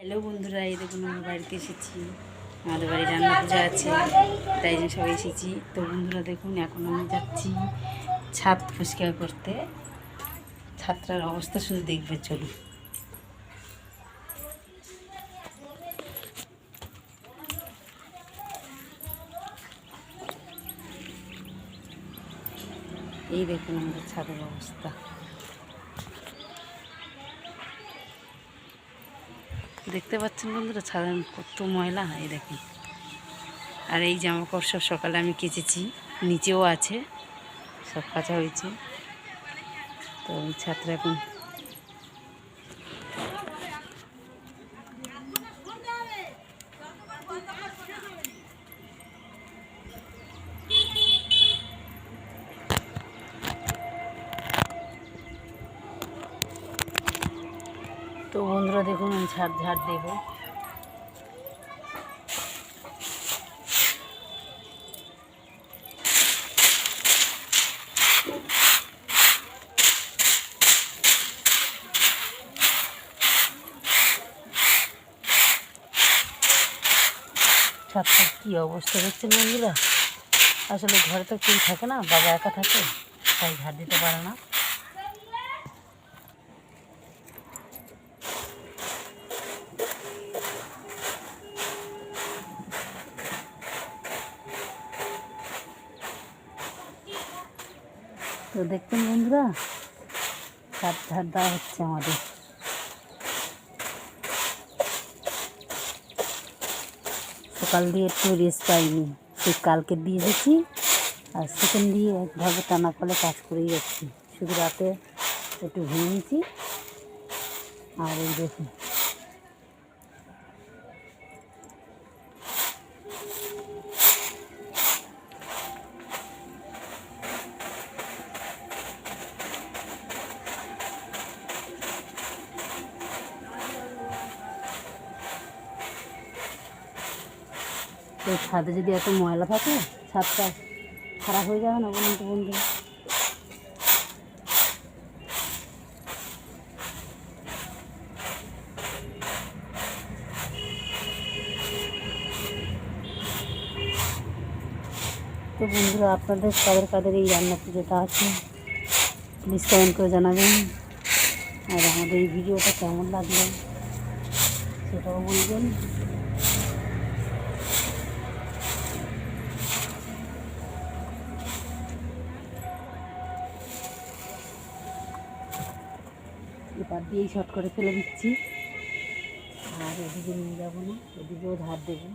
Hello বন্ধুরা, এই দেখুন আমরা বাড়িতে এসেছি। আমাদের বাড়ি রান্না পূজা আছে, তাই জন্য সবাই এসেছি। তো বন্ধুরা, দেখুন, এখন আমি যাচ্ছি ছাদ পরিষ্কার করতে। ছাত্রার অবস্থা শুধু দেখবে, চলুন। এই দেখুন আমাদের ছাদের অবস্থা। দেখতে পাচ্ছেন বন্ধুরা? সাধারণ কত ময়লা, এই দেখুন। আর এই জামা কাপড় সব সকালে আমি কেচেছি, নিচেও আছে, সব কাঁচা হয়েছে। তো ছাত্র এখন তো বন্ধুরা দেখুন, আমি ঝাড় ঝাড় দেবো। ছাদটার কী অবস্থা হচ্ছে বন্ধুরা? আসলে ঘরে তো কেউ থাকে না, বাবা একা থাকে, তাই ঝাড় দিতে পারে না। তো দেখছেন বন্ধুরা ছাদ ঝাড় দেওয়া হচ্ছে আমাদের। সকাল দিয়ে একটু রেস্ট পাইনি, সেই কালকে দিয়ে এসেছি আর সেকেন্ড দিয়ে একভাবে টানা ফলে কাজ করেই যাচ্ছি। শুধু রাতে একটু ঘুমিয়েছি, আর এই দেখুন। তো ছাদে যদি এত ময়লা থাকে, ছাদটা খারাপ হয়ে যাবে না বলুন তো বন্ধু? তো বন্ধুরা, আপনাদের কাদের কাদের এই রান্না পুজোটা আছে প্লিজ কমেন্ট করে জানাবেন। আর আমাদের এই ভিডিওটা কেমন লাগল, সেটাও বলবেন। এবার দিয়েই শর্ট করে ফেলে দিচ্ছি। আর এদিকে নিয়ে যাব না এদিকেও ধার দেবো।